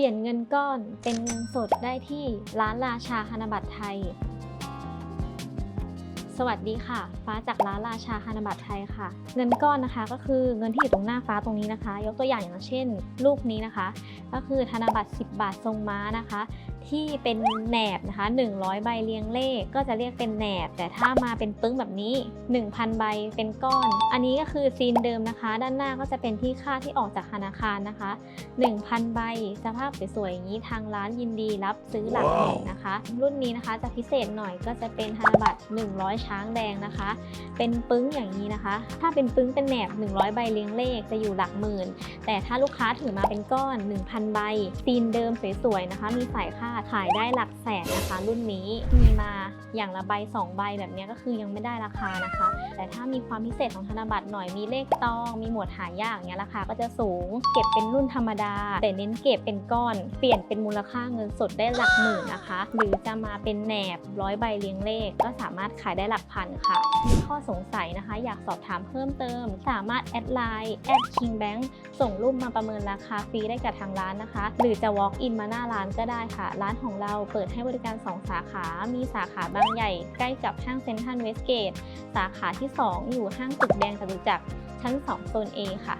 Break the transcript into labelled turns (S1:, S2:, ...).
S1: ปลี่ยนเงินก้อนเป็นเงินสดได้ที่ร้านราชาธนบัตรไทย สวัสดีค่ะ ฟ้าจากร้านราชาธนบัตรไทยค่ะ เงินก้อนนะคะก็คือเงินที่อยู่ตรงหน้าฟ้าตรงนี้นะคะ ยกตัวอย่างอย่างเช่น รูปนี้นะคะ ก็คือธนบัตร 10 บาททรงม้านะคะที่เป็นแหนบนะคะ 100 ใบเรียงเลขก็จะเรียกเป็นแหนบ แต่ถ้ามาเป็นปึ้งแบบนี้ 1,000 ใบเป็นก้อน อันนี้ก็คือซีนเดิมนะคะ ด้านหน้าก็จะเป็นที่ค่าที่ออกจากธนาคารนะคะ 1,000 ใบสภาพสวยๆอย่างนี้ทางร้านยินดีรับซื้อหลักแสนนะคะ รุ่นนี้นะคะจะพิเศษหน่อยก็จะเป็นธนบัตร 100 ช้างแดงนะคะ เป็นปึ้งอย่างนี้นะคะ ถ้าเป็นปึ้งเป็นแหนบ 100 ใบเรียงเลขจะอยู่หลักหมื่น แต่ถ้าลูกค้าถือมาเป็นก้อน 1,000 ใบซีนเดิมสวยๆนะคะ มีสายค่าขายได้หลักแสนนะคะ รุ่นนี้มีมาอย่างละใบ2ใบแบบนี้ก็คือยังไม่ได้ราคานะคะ แต่ถ้ามีความพิเศษของธนบัตรหน่อยมีเลขตอง มีหมวดหายากเนี้ยราคาก็จะสูง เก็บเป็นรุ่นธรรมดา แต่เน้นเก็บเป็นก้อน เปลี่ยนเป็นมูลค่าเงินสดได้หลักหมื่นนะคะ หรือจะมาเป็นแหนบร้อยใบเรียงเลข ก็สามารถขายได้หลักพันค่ะมีข้อสงสัยนะคะ อยากสอบถามเพิ่มเติม สามารถแอดไลน์แอด King Bank ส่งรูปมาประเมินราคาฟรีได้กับทางร้านนะคะ หรือจะ walk in มาหน้าร้านก็ได้ค่ะร้านของเราเปิดให้บริการ 2 สาขา มีสาขาบางใหญ่ใกล้กับห้างเซ็นทรัลเวสเกต สาขาที่ 2 อยู่ห้างตึกแดงจตุจักรชั้น 2 โซน A ค่ะ